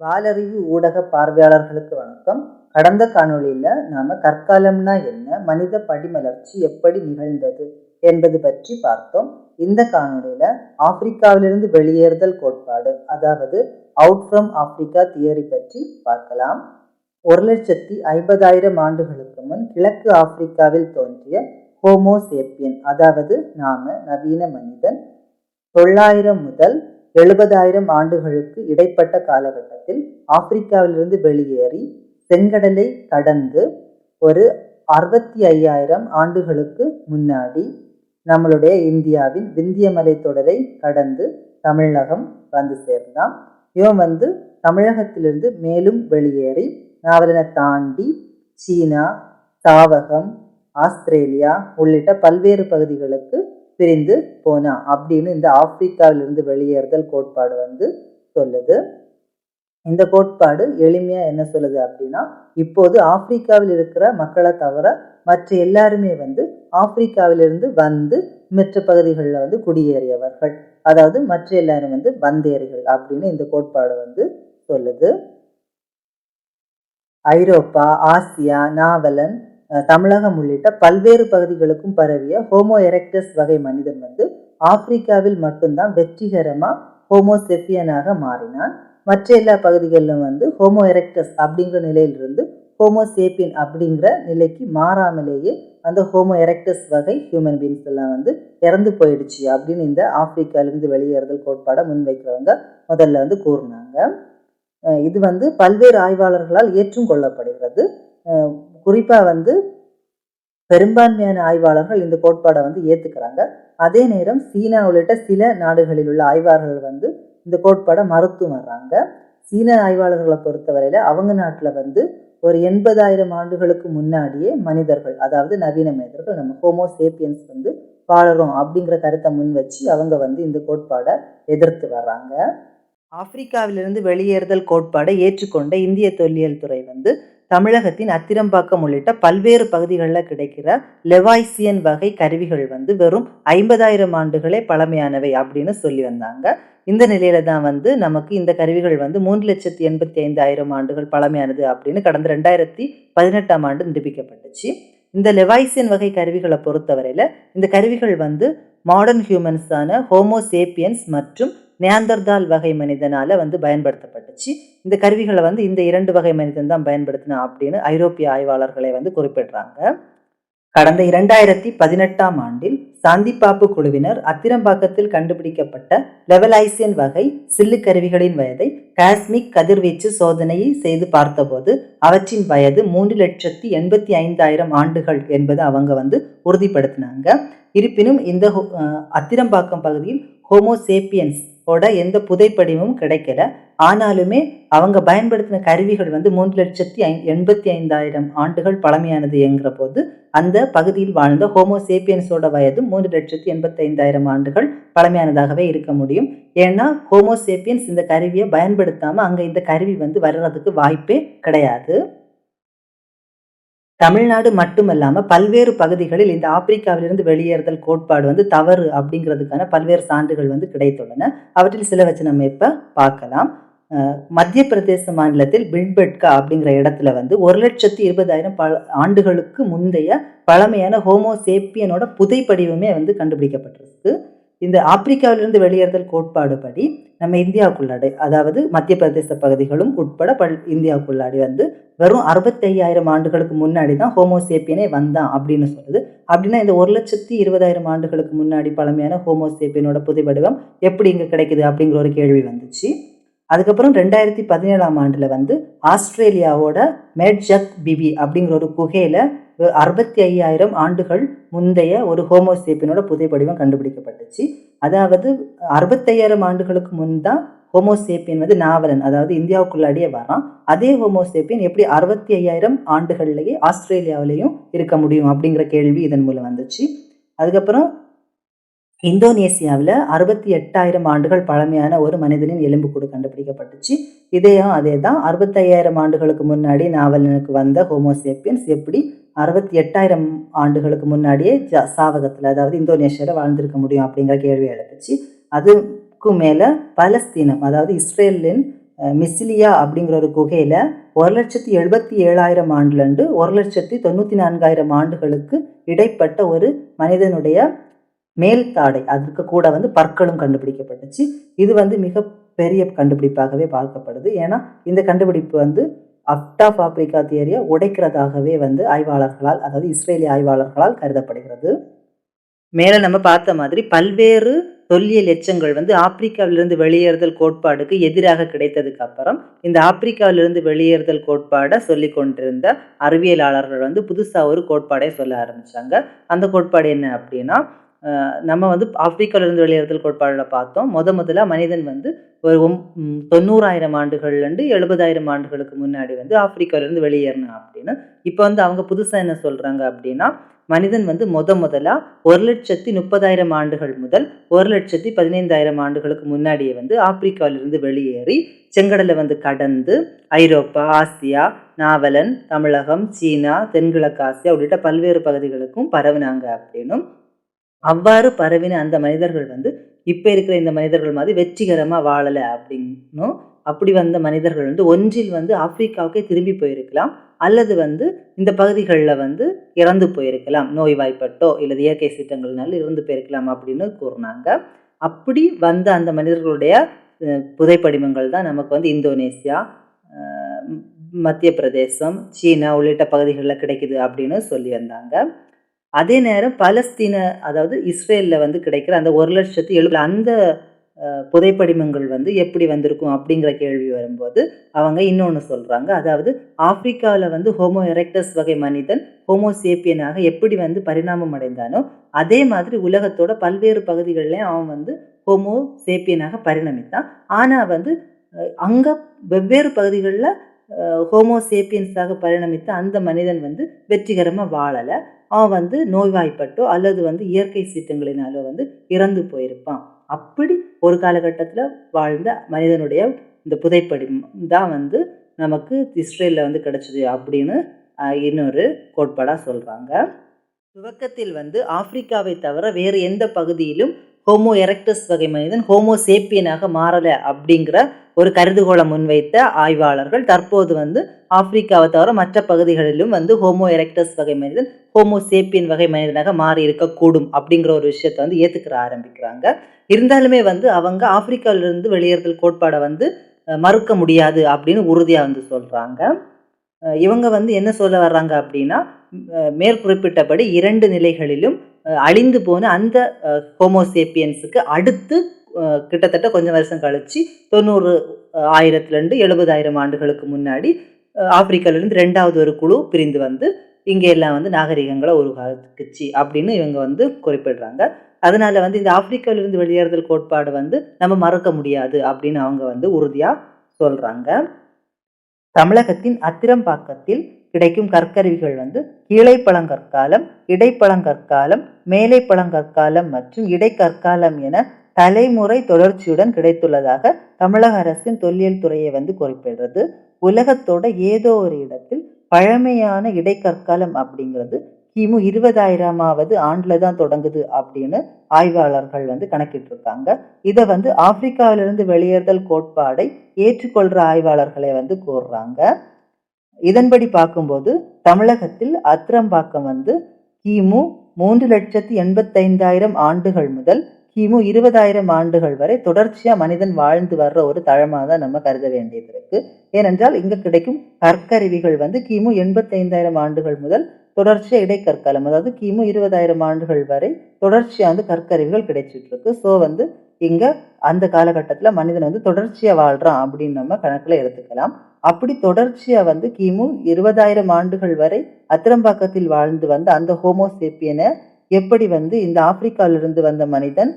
வாலறிவு ஊடக பார்வையாளர்களுக்கு வணக்கம். கடந்த காணொளியில் நாம் கற்காலம்னா என்ன மனித படிமலர்ச்சி எப்படி நிகழ்ந்தது என்பது பற்றி பார்த்தோம். இந்த காணொளியில் ஆப்பிரிக்காவிலிருந்து வெளியேறுதல் கோட்பாடு அதாவது அவுட் ஃப்ரம் ஆப்பிரிக்கா தியரி பற்றி பார்க்கலாம். ஒரு லட்சத்தி ஐம்பதாயிரம் ஆண்டுகளுக்கு முன் கிழக்கு ஆப்பிரிக்காவில் தோன்றிய ஹோமோசேப்பியன் அதாவது நாம நவீன மனிதன். தொள்ளாயிரம் முதல் எழுபதாயிரம் ஆண்டுகளுக்கு இடைப்பட்ட காலகட்டத்தில் ஆப்பிரிக்காவிலிருந்து வெளியேறி செங்கடலை கடந்து ஒரு அறுபத்தி ஐயாயிரம் ஆண்டுகளுக்கு முன்னாடி நம்மளுடைய இந்தியாவின் விந்திய மலைத்தொடரை கடந்து தமிழகம் வந்து சேர்ந்தான். இவன் வந்து தமிழகத்திலிருந்து மேலும் வெளியேறி நாவலனை தாண்டி சீனா தாவகம் ஆஸ்திரேலியா உள்ளிட்ட பல்வேறு பகுதிகளுக்கு பிரிந்து போனா அப்படின்னு இந்த ஆப்பிரிக்காவிலிருந்து வெளியேறுதல் கோட்பாடு வந்து சொல்லுது. இந்த கோட்பாடு எளிமையா என்ன சொல்லுது அப்படின்னா இப்போது ஆப்பிரிக்காவில் இருக்கிற மக்களை தவிர மற்ற எல்லாருமே வந்து ஆப்பிரிக்காவிலிருந்து வந்து மற்ற பகுதிகளில் வந்து குடியேறியவர்கள். அதாவது மற்ற எல்லாரும் வந்து வந்தேறிகள் அப்படின்னு இந்த கோட்பாடு வந்து சொல்லுது. ஐரோப்பா ஆசியா நாவலன் தமிழகம் உள்ளிட்ட பல்வேறு பகுதிகளுக்கும் பரவிய ஹோமோ எரெக்டஸ் வகை மனிதன் வந்து ஆப்பிரிக்காவில் மட்டும்தான் வெற்றிகரமா ஹோமோசெப்பியனாக மாறினான். மற்ற எல்லா பகுதிகளிலும் வந்து ஹோமோ எரெக்டஸ் அப்படிங்கிற நிலையிலிருந்து ஹோமோ சேப்பியன் அப்படிங்கிற நிலைக்கு மாறாமலேயே அந்த ஹோமோ எரெக்டஸ் வகை ஹியூமன் பீன்ஸ் எல்லாம் வந்து இறந்து போயிடுச்சு அப்படின்னு இந்த ஆப்பிரிக்காவிலிருந்து வெளியேறுதல் கோட்பாடை முன்வைக்கிறவங்க முதல்ல வந்து கூறினாங்க. இது வந்து பல்வேறு ஆய்வாளர்களால் ஏற்றும் கொள்ளப்படுகிறது குறிப்பாக வந்து பெரும்பான்மையான ஆய்வாளர்கள் இந்த கோட்பாடை வந்து ஏற்றுக்கிறாங்க அதே நேரம் சீனா உள்ளிட்ட சில நாடுகளில் உள்ள ஆய்வாளர்கள் வந்து இந்த கோட்பாடை மறுத்து வர்றாங்க. சீன ஆய்வாளர்களை பொறுத்தவரையில் அவங்க நாட்டில் வந்து ஒரு எண்பதாயிரம் ஆண்டுகளுக்கு முன்னாடியே மனிதர்கள் அதாவது நவீன மனிதர்கள் நம்ம ஹோமோ சேப்பியன்ஸ் வந்து வாழறோம் அப்படிங்கிற கருத்தை முன் வச்சு அவங்க வந்து இந்த கோட்பாடை எதிர்த்து வர்றாங்க. ஆப்பிரிக்காவிலிருந்து வெளியேறுதல் கோட்பாடை ஏற்றுக்கொண்ட இந்திய தொல்லியல் துறை வந்து தமிழகத்தின் அத்திரம்பாக்கம் உள்ளிட்ட பல்வேறு பகுதிகளில் கிடைக்கிற லெவாய்சியன் வகை கருவிகள் வந்து வெறும் ஐம்பதாயிரம் ஆண்டுகளே பழமையானவை அப்படின்னு சொல்லி வந்தாங்க. இந்த நிலையில தான் வந்து நமக்கு இந்த கருவிகள் வந்து மூன்று லட்சத்தி எண்பத்தி ஐந்தாயிரம் ஆண்டுகள் பழமையானது அப்படின்னு கடந்த ரெண்டாயிரத்தி பதினெட்டாம் ஆண்டு நிரூபிக்கப்பட்டுச்சு. இந்த லெவாய்சியன் வகை கருவிகளை பொறுத்தவரையில் இந்த கருவிகள் வந்து மாடர்ன் ஹியூமன்ஸான ஹோமோசேப்பியன்ஸ் மற்றும் நேந்தர்தால் வகை மனிதனால் வந்து பயன்படுத்தப்பட்டுச்சு. இந்த கருவிகளை வந்து இந்த இரண்டு வகை மனிதன் தான் பயன்படுத்தினா அப்படின்னு ஐரோப்பிய ஆய்வாளர்களை வந்து குறிப்பிடுறாங்க. கடந்த இரண்டாயிரத்தி பதினெட்டாம் ஆண்டில் சாந்திப்பாப்பு குழுவினர் அத்திரம்பாக்கத்தில் கண்டுபிடிக்கப்பட்ட லெவலைசியன் வகை சில்லு கருவிகளின் வயதை காஸ்மிக் கதிர்வீச்சு சோதனையை செய்து பார்த்தபோது அவற்றின் வயது மூன்று லட்சத்தி எண்பத்தி ஐந்தாயிரம் ஆண்டுகள் என்பதை அவங்க வந்து உறுதிப்படுத்தினாங்க. இருப்பினும் இந்த அத்திரம்பாக்கம் பகுதியில் ஹோமோசேப்பியன்ஸ் ஓட எந்த புதைப்படிவும் கிடைக்கல. ஆனாலுமே அவங்க பயன்படுத்தின கருவிகள் வந்து மூன்று லட்சத்தி ஐ எண்பத்தி ஐந்தாயிரம் ஆண்டுகள் பழமையானது என்கிற போது அந்த பகுதியில் வாழ்ந்த ஹோமோசேப்பியன்ஸோட வயது மூன்று லட்சத்தி எண்பத்தி ஐந்தாயிரம் ஆண்டுகள் பழமையானதாகவே இருக்க முடியும். ஏன்னா ஹோமோசேப்பியன்ஸ் இந்த கருவியை பயன்படுத்தாமல் அங்கே இந்த கருவி வந்து வர்றதுக்கு வாய்ப்பே கிடையாது. தமிழ்நாடு மட்டுமல்லாமல் பல்வேறு பகுதிகளில் இந்த ஆப்பிரிக்காவிலிருந்து வெளியேறுதல் கோட்பாடு வந்து தவறு அப்படிங்கிறதுக்கான பல்வேறு சான்றுகள் வந்து கிடைத்துள்ளன. அவற்றில் சில வச்சு நம்ம இப்போ பார்க்கலாம். மத்திய பிரதேச மாநிலத்தில் பில்பெட்கா அப்படிங்கிற இடத்துல வந்து ஒரு லட்சத்தி இருபதாயிரம் பல ஆண்டுகளுக்கு முந்தைய பழமையான ஹோமோசேப்பியனோட புதைப்படிவமே வந்து கண்டுபிடிக்கப்பட்டிருக்கு. இந்த ஆப்பிரிக்காவிலிருந்து வெளியேறுதல் கோட்பாடு படி நம்ம இந்தியாவுக்குள்ளாடி அதாவது மத்திய பிரதேச பகுதிகளும் உட்பட பல் இந்தியாவுக்குள்ளாடி வந்து வெறும் அறுபத்தையாயிரம் ஆண்டுகளுக்கு முன்னாடி தான் ஹோமோசேப்பியனே வந்தான் அப்படின்னு சொல்லுது. அப்படின்னா இந்த ஒரு லட்சத்தி இருபதாயிரம் ஆண்டுகளுக்கு முன்னாடி பழமையான ஹோமோசேப்பியனோட புதைவடிவம் எப்படி இங்கே கிடைக்குது அப்படிங்கிற ஒரு கேள்வி வந்துச்சு. அதுக்கப்புறம் ரெண்டாயிரத்தி பதினேழாம் ஆண்டில் வந்து ஆஸ்திரேலியாவோட மேட்ஜக் பிபி அப்படிங்கிற ஒரு குகையில் அறுபத்தி ஐயாயிரம் ஆண்டுகள் முந்தைய ஒரு ஹோமோசேப்பினோட புதைப்படிவம் கண்டுபிடிக்கப்பட்டுச்சு. அதாவது அறுபத்தையாயிரம் ஆண்டுகளுக்கு முன் தான் ஹோமோசேப்பியன் வந்து நாவலன் அதாவது இந்தியாவுக்குள்ளாடியே வரான். அதே ஹோமோசேப்பியன் எப்படி அறுபத்தி ஐயாயிரம் ஆண்டுகள்லேயே ஆஸ்திரேலியாவிலையும் இருக்க முடியும் அப்படிங்கிற கேள்வி இதன் மூலம் வந்துச்சு. அதுக்கப்புறம் இந்தோனேசியாவில் அறுபத்தி எட்டாயிரம் ஆண்டுகள் பழமையான ஒரு மனிதனின் எலும்புக்கூடு கண்டுபிடிக்கப்பட்டுச்சு. இதையும் அதே தான் அறுபத்தையாயிரம் ஆண்டுகளுக்கு முன்னாடி நாவலனுக்கு வந்த ஹோமோசேப்பியன்ஸ் எப்படி அறுபத்தி எட்டாயிரம் ஆண்டுகளுக்கு முன்னாடியே ஜ சாவகத்தில் அதாவது இந்தோனேஷியாவில் வாழ்ந்திருக்க முடியும் அப்படிங்கிற கேள்வி எழுப்பிச்சு. அதுக்கு மேலே பலஸ்தீனம் அதாவது இஸ்ரேலின் மிஸ்லியா மிசிலியா அப்படிங்கிற ஒரு குகையில் ஒரு லட்சத்தி எழுபத்தி ஏழாயிரம் ஆண்டுலேருந்து ஒரு லட்சத்தி தொண்ணூற்றி நான்காயிரம் ஆண்டுகளுக்கு இடைப்பட்ட ஒரு மனிதனுடைய மேல் தாடை அதற்கு கூட வந்து பற்களும் கண்டுபிடிக்கப்பட்டுச்சு. இது வந்து மிக பெரிய கண்டுபிடிப்பாகவே பார்க்கப்படுது. ஏன்னா இந்த கண்டுபிடிப்பு வந்து அஃப்ட் ஆஃப் ஆப்பிரிக்கா தியரியை உடைக்கிறதாகவே வந்து ஆய்வாளர்களால் அதாவது இஸ்ரேலிய ஆய்வாளர்களால் கருதப்படுகிறது. மேலே நம்ம பார்த்த மாதிரி பல்வேறு தொல்லியல் எச்சங்கள் வந்து ஆப்பிரிக்காவிலிருந்து வெளியேறுதல் கோட்பாடுக்கு எதிராக கிடைத்ததுக்கு அப்புறம் இந்த ஆப்பிரிக்காவிலிருந்து வெளியேறுதல் கோட்பாடை சொல்லி கொண்டிருந்த அறிவியலாளர்கள் வந்து புதுசாக ஒரு கோட்பாடே சொல்ல ஆரம்பித்தாங்க அந்த கோட்பாடு என்ன அப்படின்னா நம்ம வந்து ஆப்பிரிக்காவிலிருந்து வெளியேறுதல் கோட்பாடில் பார்த்தோம். முத முதல்ல மனிதன் வந்து ஒரு ஒம்- தொண்ணூறாயிரம் ஆண்டுகள்லேருந்து எழுபதாயிரம் ஆண்டுகளுக்கு முன்னாடி வந்து ஆப்பிரிக்காவிலிருந்து வெளியேறினான் அப்படின்னு. இப்போ வந்து அவங்க புதுசாக என்ன சொல்கிறாங்க அப்படின்னா மனிதன் வந்து முத முதலாக ஒரு லட்சத்தி முப்பதாயிரம் ஆண்டுகள் முதல் ஒரு லட்சத்தி பதினைந்தாயிரம் ஆண்டுகளுக்கு முன்னாடியே வந்து ஆப்பிரிக்காவிலிருந்து வெளியேறி செங்கடலை வந்து கடந்து ஐரோப்பா ஆசியா நாவலன் தமிழகம் சீனா தென்கிழக்கு ஆசியா உள்ளிட்ட பல்வேறு பகுதிகளுக்கும் பரவினாங்க அப்படின்னும் அவ்வாறு பரவின அந்த மனிதர்கள் வந்து இப்போ இருக்கிற இந்த மனிதர்கள் மாதிரி வெற்றிகரமாக வாழலை அப்படின்னும் அப்படி வந்த மனிதர்கள் வந்து ஒன்றில் வந்து ஆப்பிரிக்காவுக்கே திரும்பி போயிருக்கலாம். அல்லது வந்து இந்த பகுதிகளில் வந்து இறந்து போயிருக்கலாம். நோய்வாய்ப்பட்டோ இல்லை இயற்கை சீற்றங்கள்னால இறந்து போயிருக்கலாம் அப்படின்னு கூறினாங்க. அப்படி வந்த அந்த மனிதர்களுடைய புதைப்படிமங்கள் தான் நமக்கு வந்து இந்தோனேசியா மத்திய பிரதேசம் சீனா உள்ளிட்ட பகுதிகளில் கிடைக்குது அப்படின்னு சொல்லி வந்தாங்க. அதே நேரம் பலஸ்தீன அதாவது இஸ்ரேலில் வந்து கிடைக்கிற அந்த ஒரு லட்சத்தி எழுபது அந்த புதைப்படிமங்கள் வந்து எப்படி வந்திருக்கும் அப்படிங்கிற கேள்வி வரும்போது அவங்க இன்னொன்று சொல்கிறாங்க அதாவது ஆப்பிரிக்காவில் வந்து ஹோமோ எரெக்டஸ் வகை மனிதன் ஹோமோ சேப்பியனாக எப்படி வந்து பரிணாமம் அடைந்தானோ அதே மாதிரி உலகத்தோட பல்வேறு பகுதிகளிலையும் அவன் வந்து ஹோமோ சேப்பியனாக பரிணமித்தான். ஆனால் வந்து அங்கே வெவ்வேறு பகுதிகளில் ஹோமோ சேப்பியன்ஸாக பரிணமித்த அந்த மனிதன் வந்து வெற்றிகரமாக வாழலை. அவன் வந்து நோய்வாய்ப்பட்டோ அல்லது வந்து இயற்கை சீற்றங்களினாலோ வந்து இறந்து போயிருப்பான். அப்படி ஒரு காலகட்டத்தில் வாழ்ந்த மனிதனுடைய இந்த புதைப்படி தான் வந்து நமக்கு இஸ்ரேலில் வந்து கிடச்சிது அப்படின்னு இன்னொரு கோட்பாடாக சொல்கிறாங்க துவக்கத்தில் வந்து ஆப்பிரிக்காவை தவிர வேறு எந்த பகுதியிலும் ஹோமோ எரெக்டஸ் வகை மனிதன் ஹோமோ சேப்பியனாக மாறலை அப்படிங்கிற ஒரு கருதுகோளை முன்வைத்த ஆய்வாளர்கள் தற்போது வந்து ஆப்பிரிக்காவை தவிர மற்ற பகுதிகளிலும் வந்து ஹோமோ எரெக்டஸ் வகை மனிதன் ஹோமோசேப்பியன் வகை மனிதனாக மாறி இருக்கக்கூடும் அப்படிங்கிற ஒரு விஷயத்தை வந்து ஏற்றுக்கிற ஆரம்பிக்கிறாங்க. இருந்தாலுமே வந்து அவங்க ஆப்பிரிக்காவிலிருந்து வெளியேறுதல் கோட்பாடை வந்து மறுக்க முடியாது அப்படின்னு உறுதியாக வந்து சொல்கிறாங்க இவங்க வந்து என்ன சொல்ல வர்றாங்க அப்படின்னா மேற்குறிப்பிட்டபடி இரண்டு நிலைகளிலும் அழிந்து போன அந்த ஹோமோசேப்பியன்ஸுக்கு அடுத்து கிட்டத்தட்ட கொஞ்சம் வருஷம் கழித்து தொண்ணூறு ஆயிரத்துலேருந்து எழுபதாயிரம் ஆண்டுகளுக்கு முன்னாடி அஹ், ஆப்பிரிக்காவிலிருந்து ரெண்டாவது ஒரு குழு பிரிந்து வந்து இங்கே எல்லாம் வந்து நாகரிகங்களை உருவாக்குச்சு அப்படின்னு இவங்க வந்து குறிப்பிடுறாங்க. அதனால வந்து இந்த ஆப்பிரிக்காவிலிருந்து வெளியேறுதல் கோட்பாடு வந்து நம்ம மறக்க முடியாது அப்படின்னு அவங்க வந்து உறுதியாக சொல்கிறாங்க தமிழகத்தின் அத்திரம்பாக்கத்தில் கிடைக்கும் கற்கருவிகள் வந்து கீழைப்பழங்கற்காலம் இடைப்பழங்கற்காலம் மேலைப்பழங்கற்காலம் மற்றும் இடைக்கற்காலம் என தலைமுறை தொடர்ச்சியுடன் கிடைத்துள்ளதாக தமிழக அரசின் தொல்லியல் துறையை வந்து குறிப்பிடுறது. உலகத்தோட ஏதோ ஒரு இடத்தில் பழமையான இடைக்கற்காலம் அப்படிங்கிறது கிமு இருபதாயிரமாவது ஆண்டில் தான் தொடங்குது அப்படின்னு ஆய்வாளர்கள் வந்து கணக்கிட்டிருக்காங்க. இதை வந்து ஆப்பிரிக்காவிலிருந்து வெளியேறுதல் கோட்பாடை ஏற்றுக்கொள்கிற ஆய்வாளர்களை வந்து கூறுறாங்க. இதன்படி பார்க்கும்போது தமிழகத்தில் அத்திரம்பாக்கம் வந்து கிமு மூன்று லட்சத்தி எண்பத்தைந்தாயிரம் ஆண்டுகள் முதல் கிமு இருபதாயிரம் ஆண்டுகள் வரை தொடர்ச்சியாக மனிதன் வாழ்ந்து வர்ற ஒரு தளமாக தான் நம்ம கருத வேண்டியது இருக்கு. ஏனென்றால் இங்கே கிடைக்கும் கற்கருவிகள் வந்து கிமு எண்பத்தைந்தாயிரம் ஆண்டுகள் முதல் தொடர்ச்சியாக இடைக்கற்காலம் அதாவது கிமு இருபதாயிரம் ஆண்டுகள் வரை தொடர்ச்சியாக வந்து கற்கருவிகள் கிடைச்சிட்டு இருக்கு. ஸோ வந்து இங்கே அந்த காலகட்டத்தில் மனிதன் வந்து தொடர்ச்சியாக வாழ்கிறான் அப்படின்னு நம்ம கணக்கில் எடுத்துக்கலாம். அப்படி தொடர்ச்சியாக வந்து கிமு இருபதாயிரம் ஆண்டுகள் வரை அத்திரம்பாக்கத்தில் வாழ்ந்து வந்த அந்த ஹோமோசேப்பியனை எப்படி வந்து இந்த ஆப்பிரிக்காவிலிருந்து வந்த மனிதன்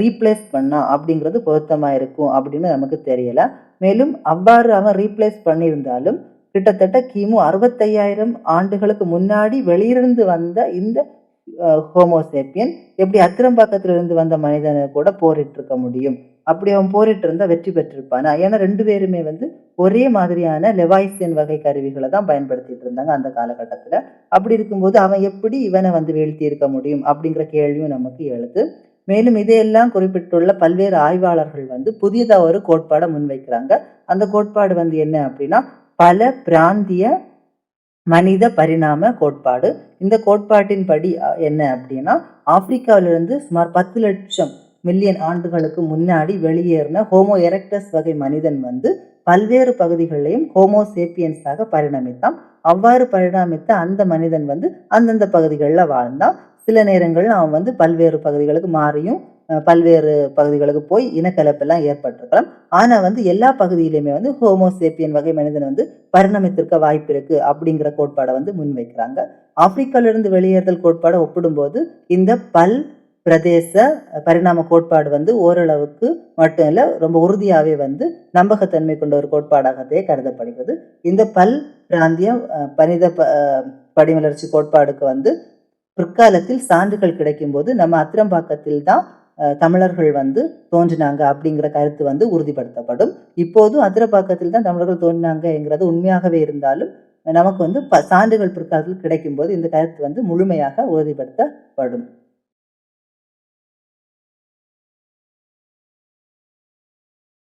ரீப்ளேஸ் பண்ணா அப்படிங்கிறது பொருத்தமாக இருக்கும் அப்படின்னு நமக்கு தெரியல. மேலும் அவ்வாறு அவன் ரீப்ளேஸ் பண்ணியிருந்தாலும் கிட்டத்தட்ட கிமு அறுபத்தையாயிரம் ஆண்டுகளுக்கு முன்னாடி வெளியிருந்து வந்த இந்த ஹோமோசேப்பியன் எப்படி அத்திரம்பாக்கத்திலிருந்து வந்த மனிதனை கூட போரிட்டு இருக்க முடியும். அப்படி அவன் போரிட்டு இருந்தா வெற்றி பெற்றிருப்பானா? ஏன்னா ரெண்டு பேருமே வந்து ஒரே மாதிரியான லெவாய்சியன் வகை கருவிகளை தான் பயன்படுத்திட்டு இருந்தாங்க அந்த காலகட்டத்தில். அப்படி இருக்கும்போது அவன் எப்படி இவனை வந்து வீழ்த்தி இருக்க முடியும் அப்படிங்கிற கேள்வியும் நமக்கு எழுது. மேலும் இதையெல்லாம் குறிப்பிட்டுள்ள பல்வேறு ஆய்வாளர்கள் வந்து புதியதாக ஒரு கோட்பாடை முன்வைக்கிறாங்க. அந்த கோட்பாடு வந்து என்ன அப்படின்னா பல பிராந்திய மனித பரிணாம கோட்பாடு. இந்த கோட்பாட்டின் படி என்ன அப்படின்னா ஆப்பிரிக்காவிலிருந்து சுமார் பத்து லட்சம் மில்லியன் ஆண்டுகளுக்கு முன்னாடி வெளியேறின ஹோமோ எரெக்டஸ் வகை மனிதன் வந்து பல்வேறு பகுதிகளிலையும் ஹோமோ சேப்பியன்ஸாக பரிணமித்தான். அவ்வாறு பரிணாமித்த அந்த மனிதன் வந்து அந்தந்த பகுதிகளில் வாழ்ந்தான். சில நேரங்களில் அவன் வந்து பல்வேறு பகுதிகளுக்கு மாறியும் பல்வேறு பகுதிகளுக்கு போய் இனக்கலப்பெல்லாம் ஏற்பட்டிருக்கலாம். ஆனால் வந்து எல்லா பகுதியிலையுமே வந்து ஹோமோ சேப்பியன் வகை மனிதன் வந்து பரிணமித்திருக்க வாய்ப்பு இருக்கு அப்படிங்கிற கோட்பாடை வந்து முன்வைக்கிறாங்க. ஆப்பிரிக்காவிலிருந்து வெளியேறுதல் கோட்பாடை ஒப்பிடும்போது இந்த பல் பிரதேச பரிணாம கோட்பாடு வந்து ஓரளவுக்கு மட்டும் இல்லை ரொம்ப உறுதியாகவே வந்து நம்பகத்தன்மை கொண்ட ஒரு கோட்பாடாகவே கருதப்படுகிறது. இந்த பல் பிராந்திய பனித ப- படிமலர்ச்சி கோட்பாடுக்கு வந்து பிற்காலத்தில் சான்றுகள் கிடைக்கும்போது நம்ம அத்திரம்பாக்கத்தில் தான் தமிழர்கள் வந்து தோன்றினாங்க அப்படிங்கிற கருத்து வந்து உறுதிப்படுத்தப்படும். இப்போதும் அத்திரப்பாக்கத்தில் தான் தமிழர்கள் தோன்றினாங்கங்கிறது உண்மையாகவே இருந்தாலும் நமக்கு வந்து ப சான்றுகள் பிற்காலத்தில் கிடைக்கும்போது இந்த கருத்து வந்து முழுமையாக உறுதிப்படுத்தப்படும்.